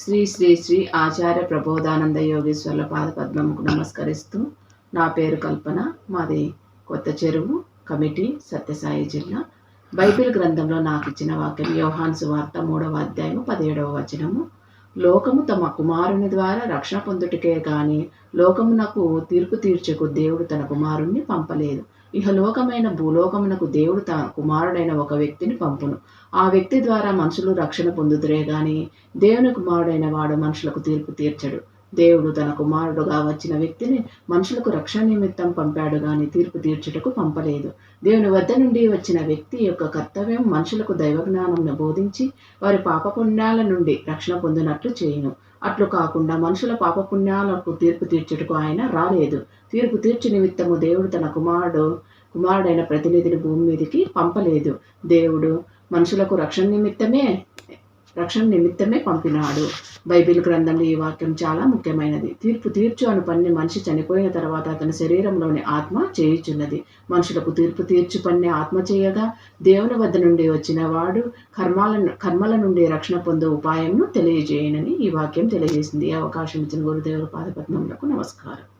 శ్రీ శ్రీ శ్రీ ఆచార్య ప్రబోధానంద యోగేశ్వర్ల పాదపద్మముకు నమస్కరిస్తూ నా పేరు కల్పన. మాది కొత్త చెరువు కమిటీ సత్యసాయి జిల్లా. బైబిల్ గ్రంథంలో నాకు ఇచ్చిన వాక్యం యోహాన్ సువార్త మూడవ అధ్యాయము పదిహేడవ వచనము. లోకము తమ కుమారుని ద్వారా రక్షణ పొందుటకే కానీ లోకమునకు తీర్పు తీర్చకు దేవుడు తన కుమారుణ్ణి పంపలేదు. ఇహలోకమైన భూలోకమునకు దేవుడు తన కుమారుడైన ఒక వ్యక్తిని పంపును. ఆ వ్యక్తి ద్వారా మనుషులు రక్షణ పొందుతురే గాని దేవుని కుమారుడైన వాడు మనుషులకు తీర్పు తీర్చడు. దేవుడు తన కుమారుడుగా వచ్చిన వ్యక్తిని మనుషులకు రక్షణ నిమిత్తం పంపాడు గాని తీర్పు తీర్చుటకు పంపలేదు. దేవుని వద్ద నుండి వచ్చిన వ్యక్తి యొక్క కర్తవ్యం మనుషులకు దైవ జ్ఞానంను బోధించి వారి పాపపుణ్యాల నుండి రక్షణ పొందినట్లు చేయును. అట్లు కాకుండా మనుషుల పాపపుణ్యాలకు తీర్పు తీర్చుటకు ఆయన రాలేదు. తీర్పు తీర్చు నిమిత్తము దేవుడు తన కుమారుడు కుమారుడైన ప్రతినిధిని భూమి మీదకి పంపలేదు. దేవుడు మనుషులకు రక్షణ నిమిత్తమే రక్షణ నిమిత్తమే పంపినాడు. బైబిల్ గ్రంథంలో ఈ వాక్యం చాలా ముఖ్యమైనది. తీర్పు తీర్చు అను పని మనిషి చనిపోయిన తర్వాత అతని శరీరంలోని ఆత్మ చేయుచున్నది. మనుషులకు తీర్పు తీర్చు పని ఆత్మ చేయగా దేవుని వద్ద నుండి వచ్చిన వాడు కర్మాలను కర్మల నుండి రక్షణ పొందే ఉపాయంను తెలియజేయనని ఈ వాక్యం తెలియజేసింది. అవకాశం ఇచ్చిన గురుదేవుల పాదపద్మములకు నమస్కారం.